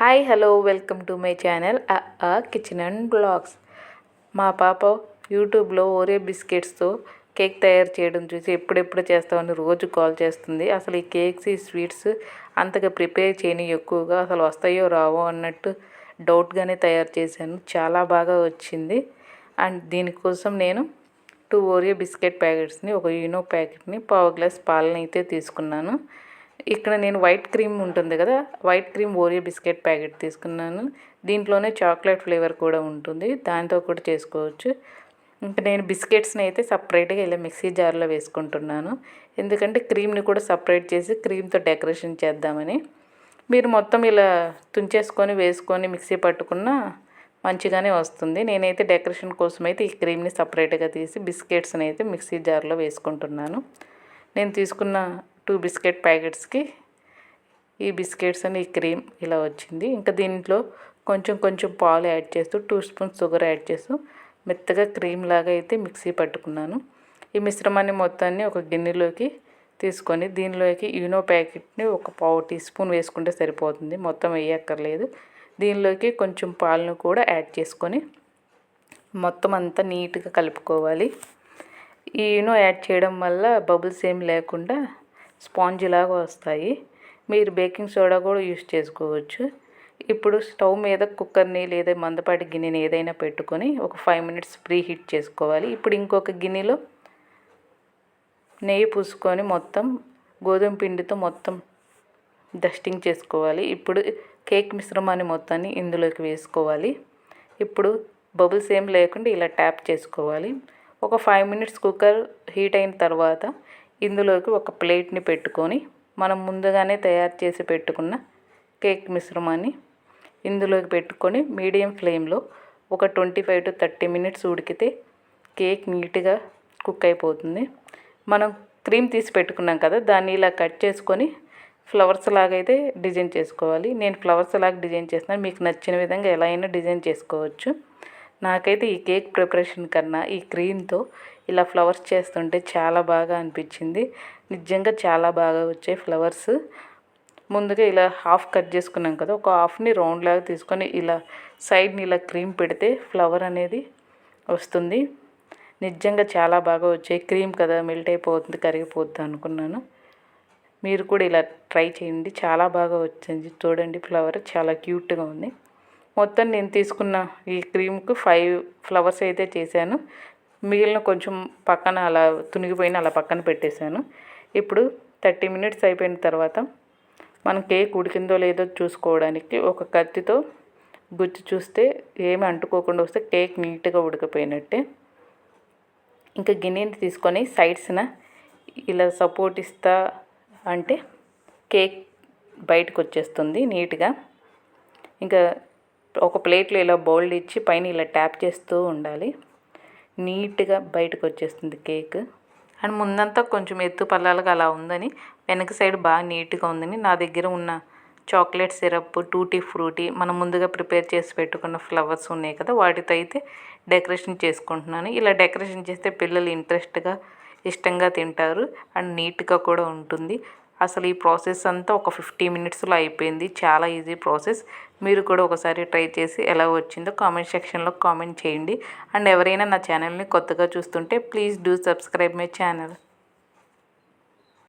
Hi hello welcome to my channel ఆ kitchen and blogs మా పాప యూట్యూబ్లో ఓరే బిస్కెట్స్తో కేక్ తయారు చేయడం చూసి ఎప్పుడెప్పుడు చేస్తామని రోజు కాల్ చేస్తుంది. అసలు ఈ కేక్స్ ఈ స్వీట్స్ అంతగా ప్రిపేర్ చేయని ఎక్కువగా అసలు వస్తాయో రావో అన్నట్టు డౌట్గానే తయారు చేశాను. చాలా బాగా వచ్చింది. అండ్ దీనికోసం నేను టూ ఓరియో బిస్కెట్ ప్యాకెట్స్ని ఒక యూనో ప్యాకెట్ని పావు గ్లాస్ పాలనైతే తీసుకున్నాను. ఇక్కడ నేను వైట్ క్రీమ్ ఉంటుంది కదా white cream Oreo biscuit packet తీసుకున్నాను. దీంట్లోనే చాక్లెట్ ఫ్లేవర్ కూడా ఉంటుంది. దాంతో కూడా చేసుకోవచ్చు. ఇంకా నేను బిస్కెట్స్ని అయితే సపరేట్గా ఇలా మిక్సీ జార్లో వేసుకుంటున్నాను. ఎందుకంటే క్రీమ్ని కూడా సపరేట్ చేసి క్రీమ్తో డెకరేషన్ చేద్దామని. మీరు మొత్తం ఇలా తుంచేసుకొని వేసుకొని మిక్సీ పట్టుకున్న మంచిగానే వస్తుంది. నేనైతే డెకరేషన్ కోసం అయితే ఈ క్రీమ్ని సపరేట్గా తీసి బిస్కెట్స్ని అయితే మిక్సీ జార్లో వేసుకుంటున్నాను. నేను తీసుకున్న టూ బిస్కెట్ ప్యాకెట్స్కి ఈ బిస్కెట్స్ అని ఈ క్రీమ్ ఇలా వచ్చింది. ఇంకా దీంట్లో కొంచెం కొంచెం పాలు యాడ్ చేస్తూ టూ స్పూన్స్ షుగర్ యాడ్ చేస్తూ మెత్తగా క్రీమ్ లాగా అయితే మిక్సీ పట్టుకున్నాను. ఈ మిశ్రమాన్ని మొత్తాన్ని ఒక గిన్నెలోకి తీసుకొని దీనిలోకి యూనో ప్యాకెట్ని ఒక పావు టీ స్పూన్ వేసుకుంటే సరిపోతుంది. మొత్తం వేయక్కర్లేదు. దీనిలోకి కొంచెం పాలను కూడా యాడ్ చేసుకొని మొత్తం అంతా నీట్గా కలుపుకోవాలి. ఈ యూనో యాడ్ చేయడం వల్ల బబుల్స్ ఏం లేకుండా స్పాంజ్ లాగా వస్తాయి. మీరు బేకింగ్ సోడా కూడా యూస్ చేసుకోవచ్చు. ఇప్పుడు స్టవ్ మీద కుక్కర్ని లేదా మందపాటి గిన్నెని ఏదైనా పెట్టుకొని ఒక ఫైవ్ మినిట్స్ ప్రీ హీట్ చేసుకోవాలి. ఇప్పుడు ఇంకొక గిన్నెలో నెయ్యి పూసుకొని మొత్తం గోధుమ పిండితో మొత్తం డస్టింగ్ చేసుకోవాలి. ఇప్పుడు కేక్ మిశ్రమాన్ని మొత్తాన్ని ఇందులోకి వేసుకోవాలి. ఇప్పుడు బబుల్స్ ఏం లేకుండా ఇలా ట్యాప్ చేసుకోవాలి. ఒక ఫైవ్ మినిట్స్ కుక్కర్ హీట్ అయిన తర్వాత ఇందులోకి ఒక ప్లేట్ని పెట్టుకొని మనం ముందుగానే తయారు చేసి పెట్టుకున్న కేక్ మిశ్రమాన్ని ఇందులోకి పెట్టుకొని మీడియం ఫ్లేమ్లో ఒక twenty five to thirty minutes ఉడికితే కేక్ నీట్గా కుక్ అయిపోతుంది. మనం క్రీమ్ తీసి పెట్టుకున్నాం కదా దాన్ని ఇలా కట్ చేసుకొని ఫ్లవర్స్ లాగా అయితే డిజైన్ చేసుకోవాలి. నేను ఫ్లవర్స్ లాగా డిజైన్ చేస్తున్నాను. మీకు నచ్చిన విధంగా ఎలా అయినా డిజైన్ చేసుకోవచ్చు. నాకైతే ఈ కేక్ ప్రిపరేషన్ కన్నా ఈ క్రీమ్తో ఇలా ఫ్లవర్స్ చేస్తుంటే చాలా బాగా అనిపించింది. నిజంగా చాలా బాగా వచ్చాయి ఫ్లవర్స్. ముందుగా ఇలా హాఫ్ కట్ చేసుకున్నాం కదా ఒక హాఫ్ని రౌండ్ లాగా తీసుకొని ఇలా సైడ్ని ఇలా క్రీమ్ పెడితే ఫ్లవర్ అనేది వస్తుంది. నిజంగా చాలా బాగా వచ్చాయి. క్రీమ్ కదా మెల్ట్ అయిపోతుంది కరిగిపోతుంది అనుకున్నాను. మీరు కూడా ఇలా ట్రై చేయండి. చాలా బాగా వచ్చింది. చూడండి ఫ్లవర్ చాలా క్యూట్గా ఉంది. మొత్తం నేను తీసుకున్న ఈ క్రీమ్కి ఫైవ్ ఫ్లవర్స్ అయితే చేశాను. మిగిలిన కొంచెం పక్కన అలా తునిగిపోయిన అలా పక్కన పెట్టేశాను. ఇప్పుడు థర్టీ మినిట్స్ అయిపోయిన తర్వాత మనం కేక్ ఉడికిందో లేదో చూసుకోవడానికి ఒక కత్తితో గుచ్చి చూస్తే ఏమి అంటుకోకుండా వస్తే కేక్ నీట్గా ఉడికిపోయినట్టే. ఇంకా గిన్నెని తీసుకొని సైడ్స్న ఇలా సపోర్ట్ ఇస్తా అంటే కేక్ బయటకు వచ్చేస్తుంది నీట్గా. ఇంకా ఒక ప్లేట్లో ఇలా బౌల్డ్ ఇచ్చి పైన ఇలా ట్యాప్ చేస్తూ ఉండాలి. నీట్గా బయటకు వచ్చేస్తుంది కేక్. అండ్ ముందంతా కొంచెం ఎత్తు పల్లాలుగా అలా ఉందని వెనక సైడ్ బాగా నీట్గా ఉందని నా దగ్గర ఉన్న చాక్లెట్ సిరప్ టూటీ ఫ్రూటీ మనం ముందుగా ప్రిపేర్ చేసి పెట్టుకున్న ఫ్లవర్స్ ఉన్నాయి కదా వాటితో అయితే డెకరేషన్ చేసుకుంటున్నాను. ఇలా డెకరేషన్ చేస్తే పిల్లలు ఇంట్రెస్ట్గా ఇష్టంగా తింటారు. అండ్ నీట్గా కూడా ఉంటుంది. అసలు ఈ ప్రాసెస్ అంతా ఒక ఫిఫ్టీ మినిట్స్లో అయిపోయింది. చాలా ఈజీ ప్రాసెస్. మీరు కూడా ఒకసారి ట్రై చేసి ఎలా వచ్చిందో కామెంట్ సెక్షన్లో కామెంట్ చేయండి. అండ్ ఎవరైనా నా ఛానల్ని కొత్తగా చూస్తుంటే please do subscribe my channel.